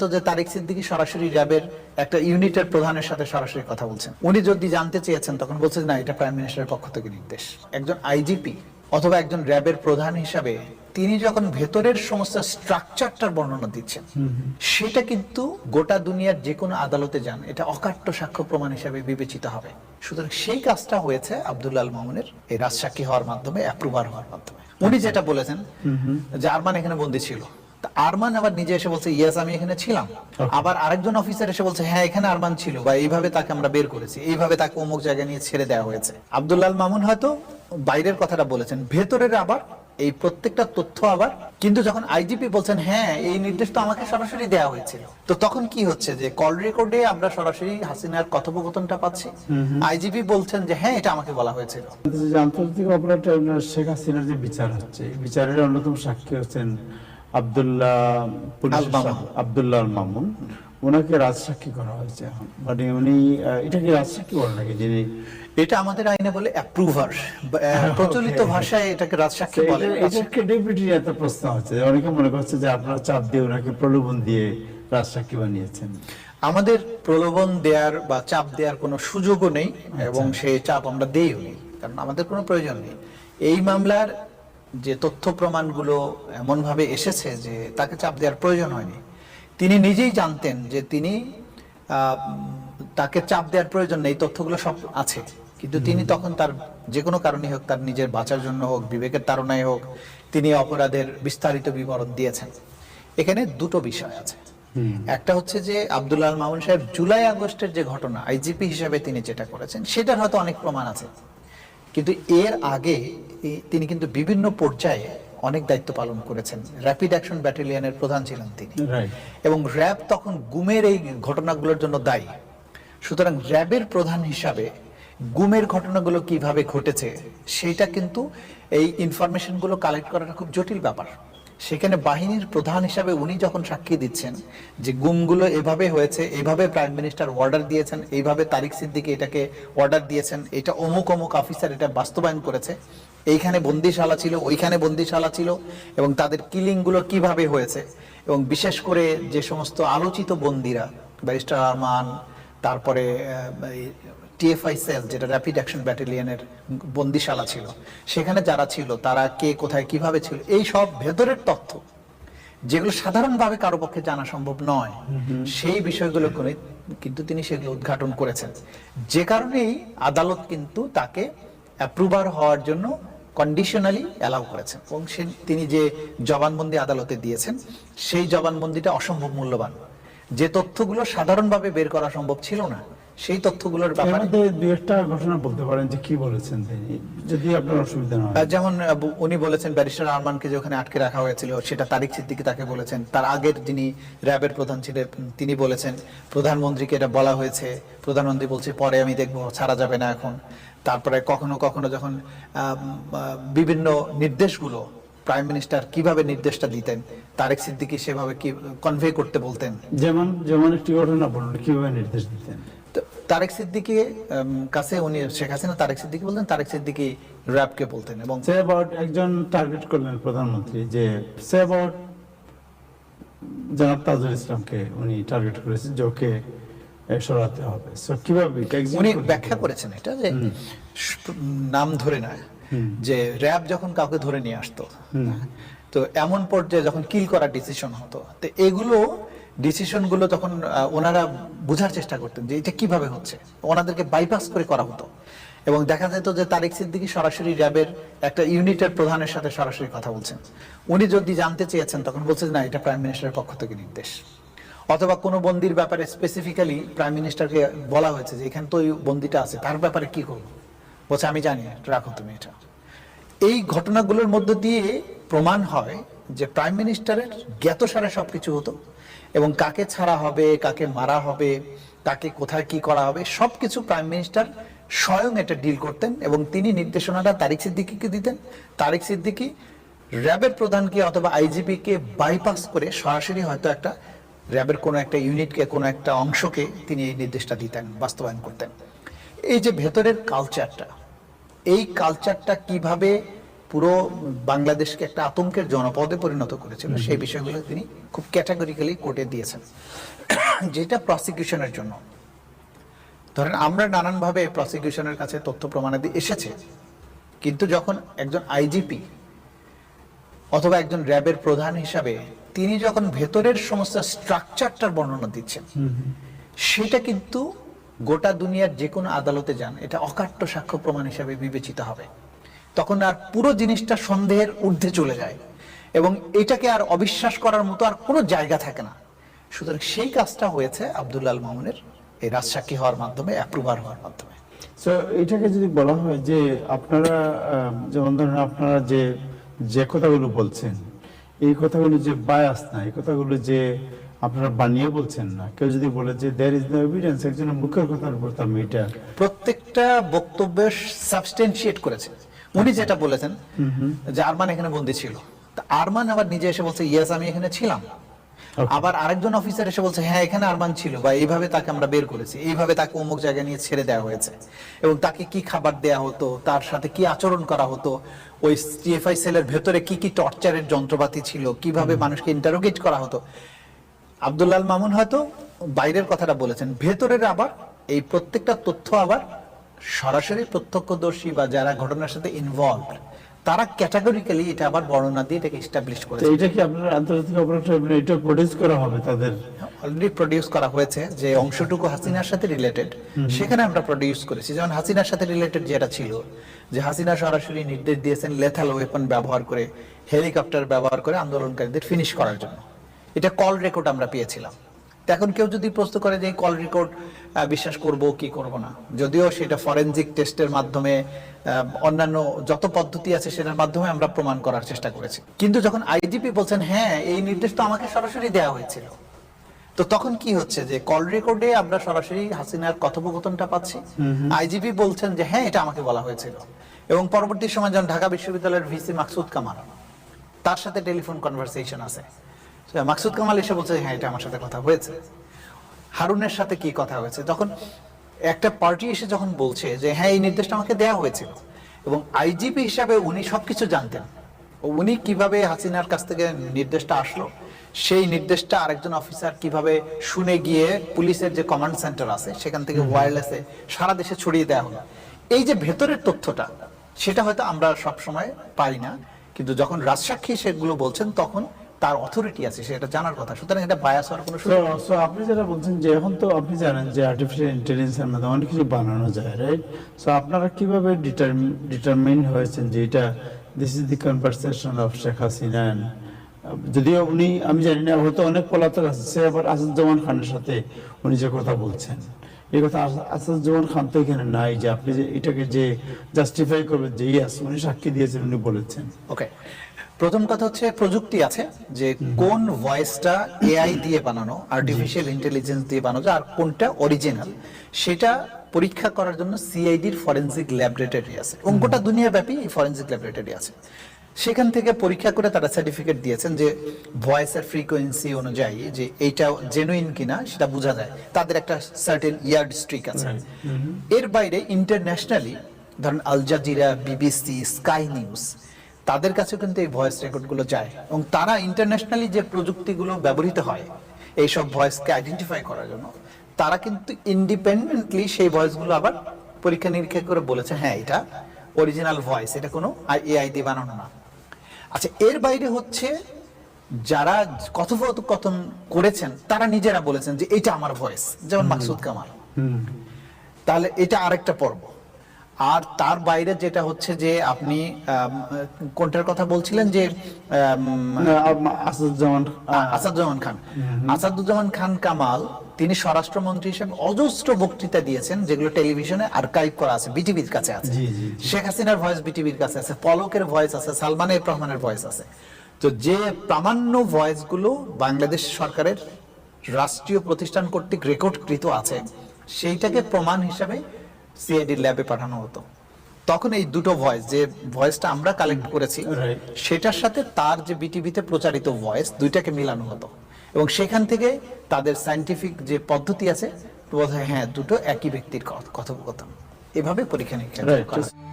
তো যে তারিক সিদ্দিকী সরাসরি র্যাবের একটা ইউনিটের প্রধানের সাথে সরাসরি কথা বলছেন। উনি যদি জানতে চেয়েছেন তখন বলছেন না এটা প্রাইম মিনিস্টারের পক্ষ থেকে নির্দেশ। একজন আইজিপি অথবা একজন র্যাবের প্রধান হিসাবে তিনি যখন ভেতরের সমস্ত স্ট্রাকচারটার বর্ণনা দিচ্ছেন সেটা কিন্তু গোটা দুনিয়ার যে কোনো আদালতে যান। এটা অকাট্য সাক্ষ্য প্রমাণ হিসাবে বিবেচিত হবে। সুতরাং সেই কাজটা হয়েছে আব্দুল্লাহ মামুনের এই রাজসাক্ষী হওয়ার মাধ্যমে অ্যাপ্রুভার হওয়ার মাধ্যমে। উনি যেটা বলেছেন জার্মান এখানে বন্দী ছিল। আরমান আবার নিজে এসে বলছে ইয়েস আমি এখানে ছিলাম। আবার আরেকজন অফিসার এসে বলছে হ্যাঁ এখানে আরমান ছিল বা এইভাবে তাকে আমরা বের করেছি। এইভাবে তাকে অমুক জায়গায় নিয়ে ছেড়ে দেওয়া হয়েছে। আব্দুল্লাল মামুন হয়তো বাইরের কথাটা বলেছেন ভেতরের আবার এই প্রত্যেকটা তথ্য আবার কিন্তু যখন আইজিপি বলছেন হ্যাঁ এই নির্দেশ তো আমাকে সরাসরি দেওয়া হয়েছিল। তো তখন কি হচ্ছে যে কল রেকর্ডে আমরা সরাসরি হাসিনার কথোপকথনটা পাচ্ছি। আইজিপি বলছেন যে হ্যাঁ এটা আমাকে বলা হয়েছিল। আন্তর্জাতিক অপরাধ ট্রাইব্যুনাল শেখ হাসিনার যে বিচার হচ্ছে বিচারের অন্যতম সাক্ষী হচ্ছেন আব্দুল্লাহ পুলিশ আব্দুল্লাহ মামুন। ওনাকে রাজসাক্ষী করা হয়েছে এখন। মানে উনি আহ, এটা রাজসাক্ষী বলে নাকি যিনি? এটা আমাদের আইনে বলে অ্যাপ্রুভার প্রচলিত ভাষায় এটাকে রাজসাক্ষী বলে। এটাকে ডেপুটি এত প্রশ্ন হচ্ছে। অনেকে মনে করছে যে আপনারা চাপ দিয়ে ওনাকে প্রলোভন দিয়ে রাজসাক্ষী বানিয়েছেন। আমাদের প্রলোভন দেওয়ার বা চাপ দেওয়ার কোনো সুযোগও নেই এবং সেই চাপ আমরা দেইও নেই কারণ আমাদের কোনো প্রয়োজন নেই। এই মামলার যে তথ্য প্রমাণগুলো এমন ভাবে এসেছে যে তাকে চাপ দেওয়ার প্রয়োজন হয়নি তিনি নিজেই জানতেন যে তিনি তাকে চাপ দেওয়ার প্রয়োজন নেই তথ্যগুলো সব আছে। কিন্তু তিনি তখন তার যে কোনো কারণে হোক তার নিজের বাঁচার জন্য হোক বিবেকের তাড়নায় হোক তিনি অপরাধের বিস্তারিত বিবরণ দিয়েছেন। এখানে দুটো বিষয় আছে। একটা হচ্ছে যে আব্দুল্লাহ মামুন সাহেব জুলাই আগস্টের যে ঘটনা আইজিপি হিসেবে তিনি যেটা করেছেন সেটার হয়তো অনেক প্রমাণ আছে। কিন্তু এর আগে তিনি কিন্তু বিভিন্ন পর্যায়ে অনেক দায়িত্ব পালন করেছেন। র্যাপিড অ্যাকশন ব্যাটালিয়নের প্রধান ছিলেন তিনি। এবং র্যাব তখন গুমের এই ঘটনাগুলোর জন্য দায়ী। সুতরাং র্যাবের প্রধান হিসাবে গুমের ঘটনাগুলো কীভাবে ঘটেছে সেটা কিন্তু এই ইনফরমেশনগুলো কালেক্ট করাটা খুব জটিল ব্যাপার। সেখানে বাহিনীর প্রধান হিসাবে উনি যখন সাক্ষী দিচ্ছেন যে গুমগুলো এভাবে হয়েছে, এভাবে প্রাইম মিনিস্টার অর্ডার দিয়েছেন, এইভাবে তারিক সিদ্দিকি এটাকে অর্ডার দিয়েছেন, এটা অমুক অমুক অফিসার এটা বাস্তবায়ন করেছে, এইখানে বন্দিশালা ছিল, ওইখানে বন্দিশালা ছিল এবং তাদের কিলিংগুলো কীভাবে হয়েছে এবং বিশেষ করে যে সমস্ত আলোচিত বন্দিরা, ব্যারিস্টার আরমান, তারপরে টিএফআই সেল যেটা র্যাপিড অ্যাকশন ব্যাটালিয়নের বন্দিশালা ছিল সেখানে যারা ছিল তারা কে কোথায় কীভাবে ছিল এই সব ভেতরের তথ্য যেগুলো সাধারণভাবে কারও পক্ষে জানা সম্ভব নয় সেই বিষয়গুলো করে কিন্তু তিনি সেগুলো উদ্ঘাটন করেছেন। যে কারণেই আদালত কিন্তু তাকে অ্যাপ্রুভার হওয়ার জন্য কন্ডিশনালি অ্যালাউ করেছেন। এবং সে তিনি যে জবানবন্দি আদালতে দিয়েছেন সেই জবানবন্দিটা অসম্ভব মূল্যবান। যে তথ্যগুলো সাধারণভাবে বের করা সম্ভব ছিল না সেই তথ্যগুলোর ব্যাপারে। মধ্যে দু একটা ঘটনা বলতে পারেন যে কি বলেছেন তিনি যদি আপনার অসুবিধা না হয়। যেমন উনি বলেছেন ব্যারিস্টার আরমানকে যে ওখানে আটকে রাখা হয়েছিল সেটা তারিক সিদ্দিকি তাকে বলেছেন। তার আগের যিনি র্যাবের প্রধান ছিলেন তিনি বলেছেন প্রধানমন্ত্রীকে এটা বলা হয়েছে প্রধানমন্ত্রী বলছে পরে আমি দেখব ছাড়া যাবে না এখন। তারপরে কখনো কখনো যখন বিভিন্ন নির্দেশগুলো প্রাইম মিনিস্টার কীভাবে নির্দেশটা দিতেন তারেক সিদ্দিকি সেভাবে কি কনভে করতে বলতেন? যেমন যেমন একটি ঘটনা বলুন কীভাবে নির্দেশ দিতেন? তারেক সিদ্দিকি কাছে উনি শেখ হাসিনা তারেক সিদ্দিকি বলতেন তারেক সিদ্দিকি র্যাবকে বলতেন এবং সে অ্যাবাউট একজন টার্গেট করলেন প্রধানমন্ত্রী যে সে অ্যাবাউট জনাব তাজুল ইসলামকে উনি টার্গেট করেছেন যে ওকে সরাতে হবে। সো কীভাবে উনি ব্যাখ্যা করেছেন এটা যে নাম ধরে না যে র্যাব যখন কাউকে ধরে নিয়ে আসতো তো এমন পর্যায়ে যখন কিল করার ডিসিশন হতো তো এগুলো ডিসিশনগুলো তখন ওনারা বোঝার চেষ্টা করতেন যে এটা কীভাবে হচ্ছে, ওনাদেরকে বাইপাস করে করা হতো। এবং দেখা যেত যে তারিক সিদ্দিকি সরাসরি র্যাবের একটা ইউনিটের প্রধানের সাথে সরাসরি কথা বলছেন। উনি যদি জানতে চেয়েছেন, তখন বলছেন, না, এটা প্রাইম মিনিস্টারের পক্ষ থেকে নির্দেশ। অথবা কোনো বন্দির ব্যাপারে স্পেসিফিক্যালি প্রাইম মিনিস্টারকে বলা হয়েছে যে, এখানে তো ওই বন্দিটা আছে, তার ব্যাপারে কি করব? বলছে, আমি জানি, রাখো তুমি এটা। এই ঘটনাগুলোর মধ্য দিয়ে প্রমাণ হয় যে প্রাইম মিনিস্টারের জ্ঞাতসারে সবকিছু হতো। এবং কাকে ছাড়া হবে, কাকে মারা হবে কাকে কোথায় কি করা হবে, সবকিছু প্রাইম মিনিস্টার স্বয়ং এটা ডিল করতেন এবং তিনি নির্দেশনাটা তারিক সিদ্দিকিকে দিতেন। তারিক সিদ্দিকি র্যাবের প্রধানকে অথবা আইজিপি কে বাইপাস করে সরাসরি হয়তো একটা র্যাবের কোনো একটা ইউনিটকে কোনো একটা অংশকে তিনি এই নির্দেশটা দিতেন, বাস্তবায়ন করতেন। এই যে ভেতরের কালচারটা এই কালচারটা কীভাবে পুরো বাংলাদেশকে একটা আতঙ্কের জনপদে পরিণত করেছিল। সেই বিষয়গুলো তিনি খুব ক্যাটাগরিক্যালি কোর্টে দিয়েছেন। যেটা প্রসিকিউশনের জন্য। ধরেন আমরা নানানভাবে প্রসিকিউশনের কাছে তথ্য প্রমাণাদি এসেছে। কিন্তু যখন একজন আইজিপি অথবা একজন র্যাবের প্রধান হিসাবে তিনি যখন ভেতরের সমস্ত স্ট্রাকচারটার বর্ণনা দিচ্ছেন সেটা কিন্তু গোটা দুনিয়ার যে কোনো আদালতে যান এটা অকাট্য সাক্ষ্য প্রমাণ হিসাবে বিবেচিত হবে। তখন আর পুরো জিনিসটা সন্দেহের ঊর্ধ্বে চলে যায় এবং এটাকে আর অবিশ্বাস করার মতো আর কোনো জায়গা থাকে না। সুতরাং সেই কাজটা হয়েছে আব্দুল্লাল মামুনের এই রাজসাক্ষী হওয়ার মাধ্যমে অ্যাপ্রুভার হওয়ার মাধ্যমে। তো এটাকে যদি বলা হয় যে আপনারা যেমন ধরেন আপনারা যে যে কথাগুলো বলছেন এই কথাগুলো যে বায়াস না এই কথাগুলো যে আপনারা বানিয়ে বলছেন না কেউ যদি বলে যে দেয়ার ইজ নো এভিডেন্স একজনের মুখের কথার উপর তার মেয়েটা প্রত্যেকটা বক্তব্য সাবস্টেন্সিয়েট করেছে। উনি যেটা বলেছেন যে আরমান এখানে বন্দি ছিল। তা আরমান আবার নিজে এসে বলছে ইয়েস আমি এখানে ছিলাম। আবার আরেকজন অফিসার এসে বলছে হ্যাঁ এখানে আরমান ছিল বা এইভাবে তাকে আমরা বের করেছি। এইভাবে তাকে অমুক জায়গায় নিয়ে ছেড়ে দেওয়া হয়েছে। এবং তাকে কি খাবার দেয়া হতো তার সাথে কি আচরণ করা হতো ওই টিএফআই সেলের ভেতরে কি কি টর্চারের যন্ত্রপাতি ছিল কীভাবে মানুষকে ইন্টারোগেট করা হতো? আব্দুল্লাল মামুন হয়তো বাইরের কথাটা বলেছেন ভেতরের আবার এই প্রত্যেকটা তথ্য আবার সরাসরি প্রত্যক্ষদর্শী বা যারা ঘটনার সাথে ইনভলভ তারা ক্যাটাগরিক্যালি এটা আবার বর্ণনা দিয়ে এটাকে এস্টাবলিশ করেছে। এটা কি আপনার আন্তর্জাতিক অপরাধ ট্রাইব্যুনালে এটা প্রডিউস করা হবে তাদের? অলরেডি প্রডিউস করা হয়েছে যে অংশটুকু হাসিনার সাথে রিলেটেড সেখানে আমরা প্রডিউস করেছি। যেমন হাসিনার সাথে রিলেটেড যেটা ছিল যে হাসিনা সরাসরি নির্দেশ দিয়েছেন লেথাল ওয়েপন ব্যবহার করে হেলিকপ্টার ব্যবহার করে আন্দোলনকারীদের ফিনিশ করার জন্য। এটা কল রেকর্ড আমরা পেয়েছিলাম। এখন কেউ যদি প্রশ্ন করে যে কল রেকর্ড বিশ্বাস করব কি করব না? যদিও সেটা ফরেনজিক টেস্টের মাধ্যমে অন্যান্য যত পদ্ধতি আছে সেটার মাধ্যমে আমরা প্রমাণ করার চেষ্টা করেছি। কিন্তু যখন আইজিপি বলছেন হ্যাঁ এই নির্দেশ তো আমাকে সরাসরি দেওয়া হয়েছিল। তো তখন কি হচ্ছে যে কল রেকর্ডে আমরা সরাসরি হাসিনার কথোপকথনটা পাচ্ছি। আইজিপি বলছেন যে হ্যাঁ এটা আমাকে বলা হয়েছিল। এবং পরবর্তী সময় যখন ঢাকা বিশ্ববিদ্যালয়ের ভিসি মাকসুদ কামাল তার সাথে টেলিফোন কনভারসেশন আছে। মাকসুদ কামাল এসে বলছে হ্যাঁ এটা আমার সাথে কথা হয়েছে। হারুনের সাথে কি কথা হয়েছে? যখন একটা পার্টি এসে যখন বলছে যে হ্যাঁ এই নির্দেশটা আমাকে দেওয়া হয়েছিল। এবং আইজিপি হিসাবে উনি সবকিছু জানতেন উনি কীভাবে হাসিনার কাছ থেকে নির্দেশটা আসলো সেই নির্দেশটা আরেকজন অফিসার কীভাবে শুনে গিয়ে পুলিশের যে কমান্ড সেন্টার আছে সেখান থেকে ওয়্যারলেসে সারা দেশে ছড়িয়ে দেওয়া হলো। এই যে ভেতরের তথ্যটা সেটা হয়তো আমরা সব সময় পাই না কিন্তু যখন রাজসাক্ষী সেগুলো বলছেন তখন তার অথরিটি আছে সেটা জানার কথা। সুতরাং এটা বায়াস হওয়ার কোনো নেই। আপনি যেটা বলছেন যে এখন তো আপনি জানেন যে আর্টিফিশিয়াল ইন্টেলিজেন্সের মাধ্যমে অনেক কিছু বানানো যায় রাইট সো আপনারা কীভাবে ডিটারমিন হয়েছেন যে এটা this is the conversation of Sheikh Hasina যদিও উনি আমি জানি না হয়তো অনেক পলাতক আছে সে আবার আসাদুজ্জামান খানের সাথে উনি যে কথা বলছেন। এই কথা আস- আসাদুজ্জামান খান তো এখানে নাই যে আপনি যে এটাকে যে জাস্টিফাই করবেন যে ইয়াস উনি সাক্ষী দিয়েছেন উনি বলেছেন। ওকে প্রথম কথা হচ্ছে প্রযুক্তি আছে যে কোন ভয়েসটা এআই দিয়ে বানানো আর্টিফিশিয়াল ইন্টেলিজেন্স দিয়ে বানানো আর কোনটা অরিজিনাল সেটা পরীক্ষা করার জন্য সিআইডির ফরেনসিক ল্যাবরেটরি আছে। এবং গোটা দুনিয়া ব্যাপী এই ফরেনসিক ল্যাবরেটরি আছে। সেখান থেকে পরীক্ষা করে তারা সার্টিফিকেট দিয়েছেন যে ভয়েসের ফ্রিকোয়েন্সি অনুযায়ী যে এইটা জেনুইন কিনা সেটা বোঝা যায়। তাদের একটা সার্টেন ইয়ার্ড স্ট্রিক আছে। এর বাইরে ইন্টারন্যাশনালি ধরেন Al Jazeera BBC Sky News তাদের কাছে কিন্তু এই ভয়েস রেকর্ডগুলো যায় এবং তারা ইন্টারন্যাশনালি যে প্রযুক্তিগুলো ব্যবহৃত হয় এইসব ভয়েসকে আইডেন্টিফাই করার জন্য তারা কিন্তু ইন্ডিপেন্ডেন্টলি সেই ভয়েসগুলো আবার পরীক্ষা নিরীক্ষা করে বলেছে হ্যাঁ এটা অরিজিনাল ভয়েস এটা কোনো এআই দিয়ে বানানো না। আচ্ছা এর বাইরে হচ্ছে যারা কথোপকথন করেছেন তারা নিজেরা বলেছেন যে এটা আমার ভয়েস যেমন মাকসুদ কামাল। তাহলে এটা আরেকটা পর্ব। আর তার বাইরে যেটা হচ্ছে যে আপনি কোনটার কথা বলছিলেন যে আসাদুজ্জামান আসাদুজ্জামান খান। আসাদুজ্জামান খান কামাল তিনি স্বরাষ্ট্রমন্ত্রী হিসেবে অজস্র বক্তৃতা দিয়েছেন যেগুলো টেলিভিশনে আর্কাইভ করা আছে বিটিভির কাছে আছে। শেখ হাসিনার ভয়েস বিটিভির কাছে আছে পলকের ভয়েস আছে সালমান এফ রহমানের ভয়েস আছে। তো যে প্রামাণ্য ভয়েসগুলো বাংলাদেশ সরকারের রাষ্ট্রীয় প্রতিষ্ঠান কর্তৃক রেকর্ডকৃত আছে সেইটাকে প্রমাণ হিসাবে সিআইডি ল্যাবে পাঠানো হতো। তখন এই দুটো ভয়েস যে ভয়েসটা আমরা কালেক্ট করেছি সেটার সাথে তার যে বিটিভিতে প্রচারিত ভয়েস দুইটাকে মিলানো হতো। এবং সেখান থেকে তাদের সায়েন্টিফিক যে পদ্ধতি আছে হ্যাঁ দুটো একই ব্যক্তির কথোপকথন। এভাবে পরীক্ষা নিরীক্ষা করা।